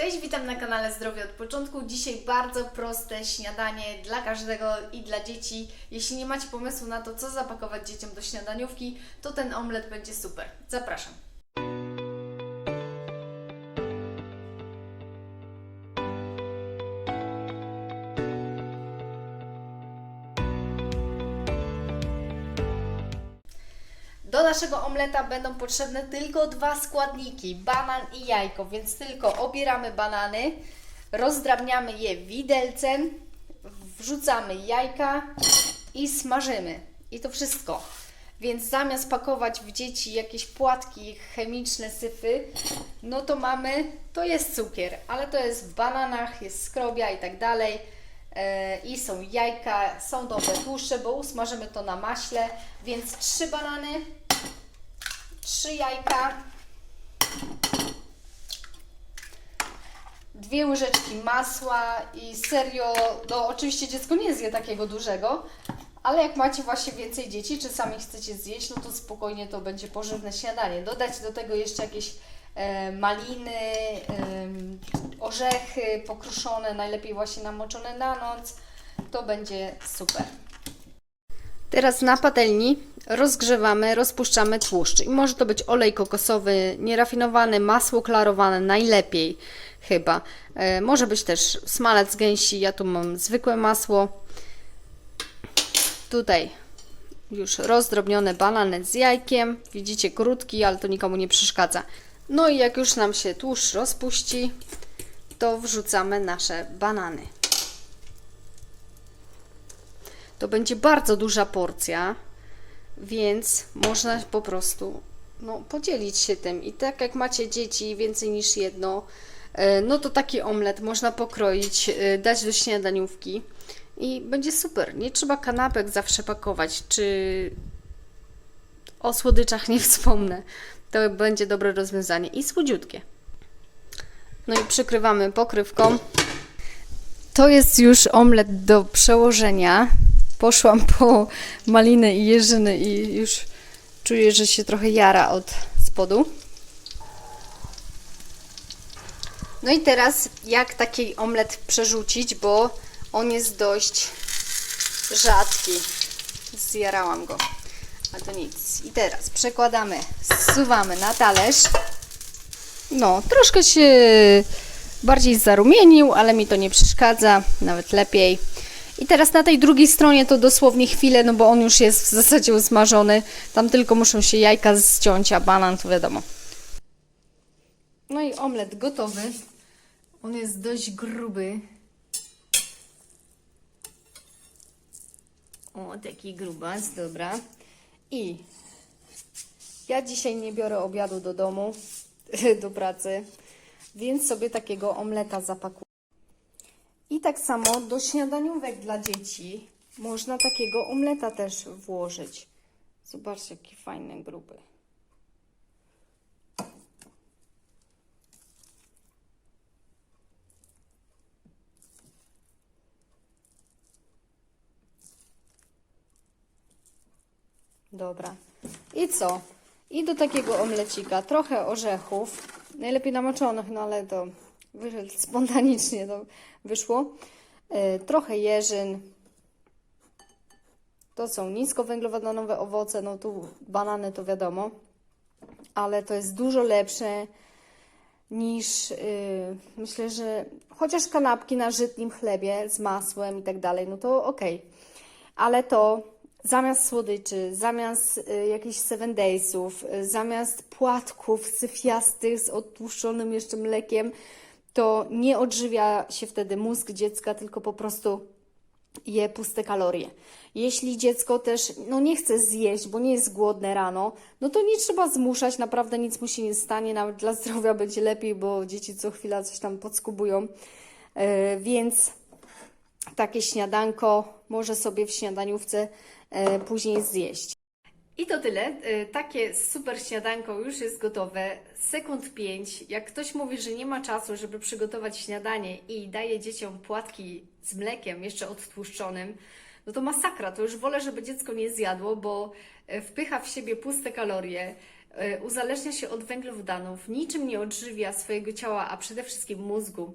Cześć, witam na kanale Zdrowie od Początku. Dzisiaj bardzo proste śniadanie dla każdego i dla dzieci. Jeśli nie macie pomysłu na to, co zapakować dzieciom do śniadaniówki, to ten omlet będzie super. Zapraszam. Do naszego omleta będą potrzebne tylko dwa składniki: banan i jajko, więc tylko obieramy banany, rozdrabniamy je widelcem, wrzucamy jajka i smażymy. I to wszystko. Więc zamiast pakować w dzieci jakieś płatki chemiczne, syfy, no to mamy, to jest cukier, ale to jest w bananach, jest skrobia i tak dalej. E, I są jajka, są dobre tłuszcze, bo usmażymy to na maśle, więc trzy banany, trzy jajka, dwie łyżeczki masła i serio, no oczywiście dziecko nie zje takiego dużego, ale jak macie właśnie więcej dzieci, czy sami chcecie zjeść, no to spokojnie to będzie pożywne śniadanie. Dodać do tego jeszcze jakieś e, maliny, em, orzechy pokruszone, najlepiej właśnie namoczone na noc. To będzie super. Teraz na patelni rozgrzewamy, rozpuszczamy tłuszcz. I może to być olej kokosowy, nierafinowany, masło klarowane, najlepiej chyba. E, może być też smalec gęsi, ja tu mam zwykłe masło. Tutaj już rozdrobnione banany z jajkiem. Widzicie, krótki, ale to nikomu nie przeszkadza. No i jak już nam się tłuszcz rozpuści, to wrzucamy nasze banany. To będzie bardzo duża porcja, więc można po prostu no, podzielić się tym. I tak jak macie dzieci więcej niż jedno, e, no to taki omlet można pokroić, e, dać do śniadaniówki i będzie super. Nie trzeba kanapek zawsze pakować, czy o słodyczach nie wspomnę. To będzie dobre rozwiązanie i słodziutkie. No i przykrywamy pokrywką. To jest już omlet do przełożenia. Poszłam po malinę i jeżyny i już czuję, że się trochę jara od spodu. No i teraz jak taki omlet przerzucić, bo on jest dość rzadki. Zjarałam go. A to nic. I teraz przekładamy, zsuwamy na talerz. No, troszkę się bardziej zarumienił, ale mi to nie przeszkadza, nawet lepiej. I teraz na tej drugiej stronie to dosłownie chwilę, no bo on już jest w zasadzie usmażony. Tam tylko muszą się jajka zciąć, a banan to wiadomo. No i omlet gotowy. On jest dość gruby. O, taki grubas, dobra. I ja dzisiaj nie biorę obiadu do domu, do pracy, więc sobie takiego omleta zapakuję. I tak samo do śniadaniówek dla dzieci można takiego omleta też włożyć. Zobaczcie, jaki fajny, gruby. Dobra. I co? I do takiego omlecika trochę orzechów, najlepiej namoczonych, no ale to spontanicznie, to wyszło. E, trochę jeżyn. To są niskowęglowodanowe owoce, no tu banany to wiadomo, ale to jest dużo lepsze niż yy, myślę, że chociaż kanapki na żytnim chlebie z masłem i tak dalej, no to okej. Ale to zamiast słodyczy, zamiast y, jakichś seven daysów, y, zamiast płatków syfiastych z odtłuszczonym jeszcze mlekiem, to nie odżywia się wtedy mózg dziecka, tylko po prostu je puste kalorie. Jeśli dziecko też no nie chce zjeść, bo nie jest głodne rano, no to nie trzeba zmuszać, naprawdę nic mu się nie stanie, nawet dla zdrowia będzie lepiej, bo dzieci co chwila coś tam podskubują. Yy, więc takie śniadanko może sobie w śniadaniówce e, później zjeść. I to tyle. E, Takie super śniadanko już jest gotowe. Sekund 5. Jak ktoś mówi, że nie ma czasu, żeby przygotować śniadanie i daje dzieciom płatki z mlekiem, jeszcze odtłuszczonym, no to masakra. To już wolę, żeby dziecko nie zjadło, bo e, wpycha w siebie puste kalorie. uzależnia się od węglowodanów, niczym nie odżywia swojego ciała, a przede wszystkim mózgu.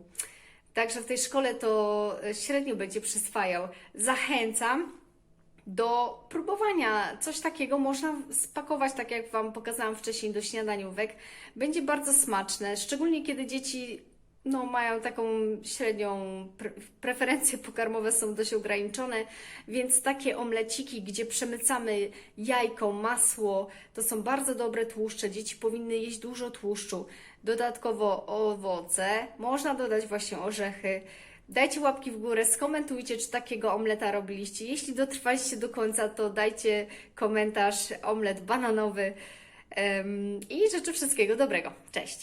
Także w tej szkole to e, średnio będzie przyswajał. Zachęcam do próbowania. Coś takiego można spakować, tak jak Wam pokazałam wcześniej, do śniadaniówek. Będzie bardzo smaczne, szczególnie kiedy dzieci no, mają taką średnią pre preferencje pokarmowe, są dość ograniczone, więc takie omleciki, gdzie przemycamy jajko, masło, to są bardzo dobre tłuszcze. Dzieci powinny jeść dużo tłuszczu. Dodatkowo owoce, można dodać właśnie orzechy. Dajcie łapki w górę, skomentujcie, czy takiego omleta robiliście. Jeśli dotrwaliście do końca, to dajcie komentarz omlet bananowy. Em, I życzę wszystkiego dobrego. Cześć!